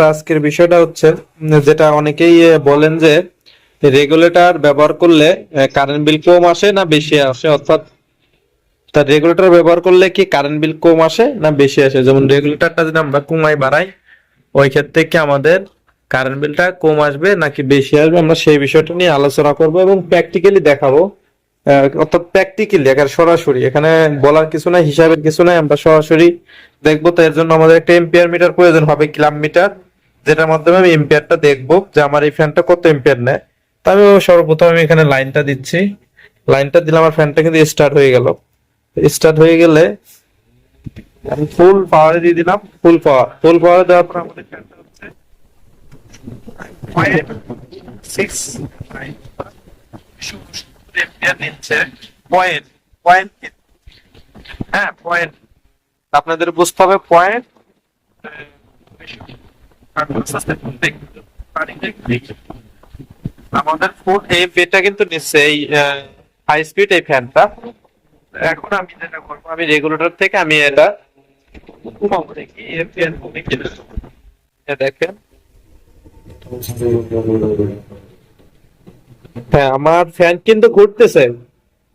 তো আজকের বিষয়টা হচ্ছে যেটা অনেকেই বলেন যে রেগুলেটর ব্যবহার করলে কারেন্ট বিল কম আসে না বেশি আসে? অর্থাৎ তার রেগুলেটর ব্যবহার করলে কি কারেন্ট বিল কম আসে না বেশি আসে? যেমন রেগুলেটরটা যদি আমরা কমাই বাড়াই, ওই ক্ষেত্রে কি আমাদের কারেন্ট বিলটা কম আসবে নাকি বেশি আসবে? আমরা সেই বিষয়টা নিয়ে আলোচনা করব এবং প্র্যাকটিক্যালি দেখাবো। অর্থাৎ প্র্যাকটিক্যালি এখানে সরাসরি। এখানে বলার কিছু নাই, হিসাবের কিছু নাই, আমরা সরাসরি দেখব। তো এর জন্য আমাদের একটা এম্পিয়ার মিটার প্রয়োজন হবে কিলাম মিটার যেটার মাধ্যমে আমি এম্পিয়ারটা দেখব যে আমার এই ফ্যানটা কত এম্পিয়ার নেয়। তো আমি সর্বপ্রথম আমি এখানে লাইনটা দিচ্ছি। লাইনটা দিলে আমার ফ্যানটা কিন্তু স্টার্ট হয়ে গেল। স্টার্ট হয়ে গেলে আমি ফুল পাওয়ারে দিয়ে দিলাম ফুল পাওয়ার ফুল পাওয়ারে দেওয়ার পর আমাদের ফ্যানটা হচ্ছে সিক্স পয়েন্ট পয়েন্ট হ্যাঁ পয়েন্ট আপনাদের বুঝতে হবে পয়েন্ট আমাদের ফুল এই বেটা কিন্তু নিচ্ছে, এই হাই স্পিড এই ফ্যানটা এখন আমি যেটা করব, আমি রেগুলেটর থেকে আমি এটা দেখেন। হ্যাঁ আমার ফ্যান কিন্তু ঘুরতেছে।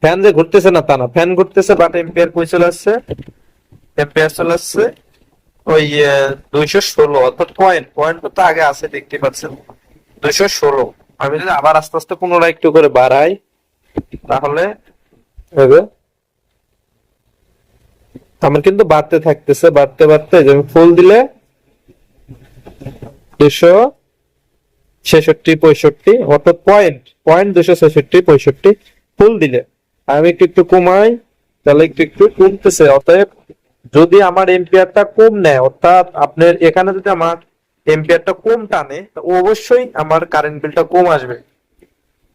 ফ্যান যে ঘুরতেছে না তা না ফ্যান ঘুরতেছে বাট এম্পিয়ার কই চলে আসছে? এম্পিয়ার চলে আসছে। ওই দুইশো ষোলো অর্থাৎ পয়েন্ট পয়েন্ট তো আগে আছে, দেখতে পাচ্ছেন। দুইশো ষোলো। আমি যদি আবার আস্তে আস্তে পুনরায় একটু করে বাড়াই, তাহলে আমার কিন্তু বাড়তে থাকতেছে, বাড়তে বাড়তে যে ফুল দিলে দুশো ছেষট্টি, পঁয়ষট্টি, অর্থাৎ পয়েন্ট পয়েন্ট দুশো ছেষট্টি, পঁয়ষট্টি, ফুল দিলে। আমি একটু একটু কমাই, তাহলে একটু একটু কমতেছে, অতএব যদি আমার এম্পিয়ারটা কম নেয়, অর্থাৎ আপনার এখানে যদি আমার এম্পিয়ারটা কম টানে অবশ্যই আমার কারেন্ট বিলটা কম আসবে।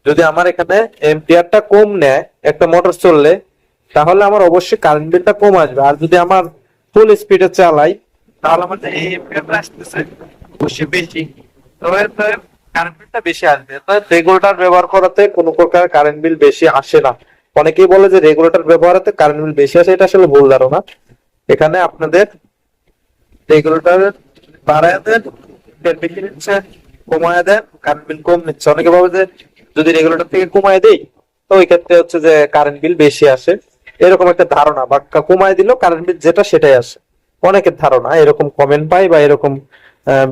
যদি আমার এখানে এম্পিয়ারটা কম নেয়, একটা মোটর চললে, তাহলে আমার অবশ্যই কারেন্ট বিলটা কম আসবে। আর যদি আমার ফুল স্পিডে চালাই, তাহলে আমার এই এম্পিয়ারটা আসতেছে, অবশ্যই বেশি। তবে কারেন্ট বিলটা বেশি আসবে। রেগুলেটর ব্যবহার করাতে কোনো প্রকার কারেন্ট বিল বেশি আসে না। অনেকেই বলে যে রেগুলেটর ব্যবহারাতে কারেন্ট বিল বেশি আসে, এটা আসলে ভুল ধারণা। এখানে আপনাদের রেগুলেটর বাড়ায় দেন বেশি নিচ্ছে কমায় দেন কারেন্ট বিল কম নিচ্ছে। অনেকে ভাবে যে যদি রেগুলেটর থেকে কমায় দেই, তো ওই ক্ষেত্রে হচ্ছে যে কারেন্ট বিল বেশি আসে। এরকম একটা ধারণা বা কমায় দিলেও কারেন্ট বিল যেটা সেটাই আসে। অনেকের ধারণা, এরকম কমেন্ট পাই বা এরকম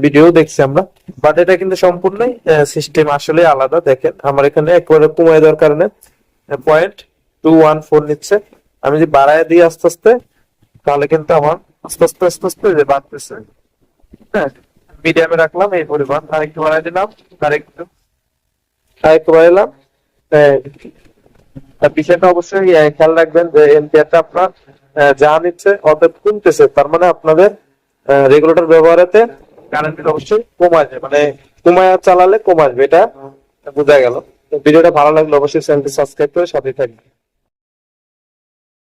ভিডিও দেখছি আমরা। বাট এটা কিন্তু সম্পূর্ণই সিস্টেম আসলে আলাদা। দেখেন, আমার এখানে একবারে কমায় দেওয়ার কারণে পয়েন্ট টু ওয়ান ফোর নিচ্ছে। আমি যদি বাড়ায় দিই আস্তে আস্তে তাহলে কিন্তু আমার আস্তে আস্তে আস্তে আস্তে যে বাড়তেছে। হ্যাঁ মিডিয়ামে রাখলাম, এই পরিমাণ। আর একটু বাড়াই দিলাম আর একটু আর একটু বাড়াইলাম বিষয়টা অবশ্যই খেয়াল রাখবেন যে এম্পিয়ারটা আপনার যা নিচ্ছে, অতএব কমতেছে। তার মানে আপনাদের রেগুলেটর ব্যবহারেতে কারেন্ট অবশ্যই কম মানে কমায় চালালে কম আসবে এটা বোঝা গেল। ভিডিওটা ভালো লাগলে অবশ্যই চ্যানেলটি সাবস্ক্রাইব করে সাথে থাকবে